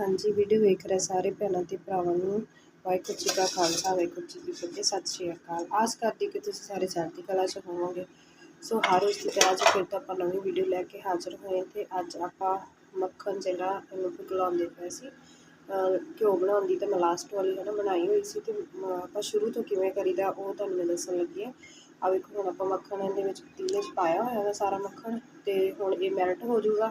ਹਾਂਜੀ ਵੀਡੀਓ ਵੇਖ ਰਹੇ ਸਾਰੇ ਭੈਣਾਂ ਤੇ ਭਰਾਵਾਂ ਨੂੰ। ਵਾਹਿਗੁਰੂ ਜੀ ਕਾ ਖਾਲਸਾ, ਵਾਹਿਗੁਰੂ ਜੀ ਕੀ ਫਤਿਹ, ਸਤਿ ਸ਼੍ਰੀ ਅਕਾਲ। ਆਸ ਕਰਦੀ ਕਿ ਤੁਸੀਂ ਸਾਰੇ ਚੜ੍ਹਦੀ ਕਲਾ 'ਚ ਹੋਵੋਗੇ। ਸੋ ਹਰ ਉਸ ਦੀ ਤਰ੍ਹਾਂ ਅੱਜ ਫਿਰ ਤੋਂ ਆਪਾਂ ਨਵੀਂ ਵੀਡੀਓ ਲੈ ਕੇ ਹਾਜ਼ਰ ਹੋਏ ਤੇ ਅੱਜ ਆਪਾਂ ਮੱਖਣ ਜਿਹੜਾ ਇਹਨੂੰ ਪਿਘਲਾਉਂਦੇ ਪਏ ਸੀ। ਘਿਓ ਬਣਾਉਣ ਦੀ ਤਾਂ ਮੈਂ ਲਾਸਟ ਵਾਲੀ ਹੈ ਨਾ ਬਣਾਈ ਹੋਈ ਸੀ ਤੇ ਆਪਾਂ ਸ਼ੁਰੂ ਤੋਂ ਕਿਵੇਂ ਕਰੀਦਾ ਉਹ ਤੁਹਾਨੂੰ ਮੈਂ ਦੱਸਣ ਲੱਗੀ ਹਾਂ। ਆ ਵੇਖੋ, ਹੁਣ ਆਪਾਂ ਮੱਖਣ ਇਹਦੇ ਵਿੱਚ ਪਤੀਲੇ 'ਚ ਪਾਇਆ ਹੋਇਆ ਵਾ ਸਾਰਾ ਮੱਖਣ ਤੇ ਹੁਣ ਇਹ ਮੈਲਟ ਹੋ ਜਾਊਗਾ।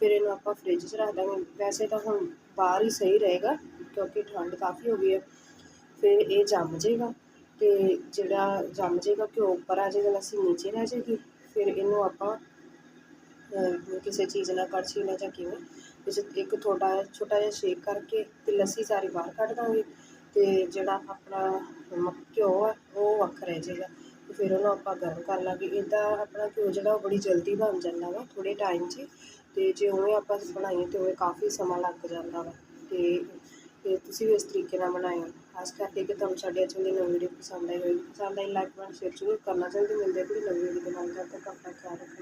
ਫਿਰ ਇਹਨੂੰ ਆਪਾਂ ਫ੍ਰਿਜ 'ਚ ਰੱਖ ਦਾਂਗੇ। ਵੈਸੇ ਤਾਂ ਹੁਣ ਬਾਹਰ ਹੀ ਸਹੀ ਰਹੇਗਾ, ਕਿਉਂਕਿ ਠੰਡ ਕਾਫੀ ਹੋ ਗਈ ਹੈ। ਫਿਰ ਇਹ ਜੰਮ ਜਾਏਗਾ ਤੇ ਜਿਹੜਾ ਜੰਮ ਜਾਏਗਾ ਘਿਓ ਉੱਪਰ ਆ ਜਾਏਗਾ, ਲੱਸੀ ਨੀਚੇ ਰਹਿ ਜਾਏਗੀ। ਫਿਰ ਇਹਨੂੰ ਆਪਾਂ ਕਿਸੇ ਚੀਜ਼ ਨਾਲ ਕੜਛੀ ਨਾਲ ਜਾਂ ਕਿਵੇਂ, ਵਿੱਚ ਇੱਕ ਥੋੜਾ ਛੋਟਾ ਜਿਹਾ ਸ਼ੇਕ ਕਰਕੇ ਤੇ ਲੱਸੀ ਸਾਰੀ ਬਾਹਰ ਕੱਢ ਦਾਂਗੇ ਤੇ ਜਿਹੜਾ ਆਪਣਾ ਮ- ਘਿਓ ਆ, ਉਹ ਵੱਖ ਰਹਿ ਜਾਏਗਾ। ਤੇ ਫਿਰ ਉਹਨੂੰ ਆਪਾਂ ਗਰਮ ਕਰ ਲਾਂਗੇ। ਇਹਦਾ ਆਪਣਾ ਘਿਓ ਜਿਹੜਾ ਉਹ ਬੜੀ ਜਲਦੀ ਬਣ ਜਾਂਦਾ ਵਾ ਥੋੜੇ ਟਾਈਮ 'ਚ ਹੀ। ਤੇ ਜੇ ਉਵੇਂ ਆਪਾਂ ਬਣਾਈਏ ਤੇ ਉਵੇਂ ਕਾਫੀ ਸਮਾਂ ਲੱਗ ਜਾਂਦਾ ਵਾ। ਤੇ ਤੇ ਤੁਸੀਂ ਵੀ ਇਸ ਤਰੀਕੇ ਨਾਲ ਬਣਾਇਓ। ਖਾਸ ਕਰਕੇ ਕਿ ਤੁਹਾਨੂੰ ਸਾਡੇ ਅੱਜ ਦੀ ਨਵੀਂ ਵੀਡੀਓ ਪਸੰਦ ਆਈ ਹੋਵੇਗੀ ਪਸੰਦ ਆਈ ਲਾਈਕ ਬਣ ਸ਼ੇਅਰ ਜ਼ਰੂਰ ਕਰਨਾ। ਚਾਹੀਦੀ ਮਿਲਦੇ ਕੋਈ ਨਵੀਂ ਵੀਡੀਓ ਦੇ ਨਾਲ ਤੱਕ ਆਪਣਾ ਖਿਆਲ ਰੱਖਣਾ।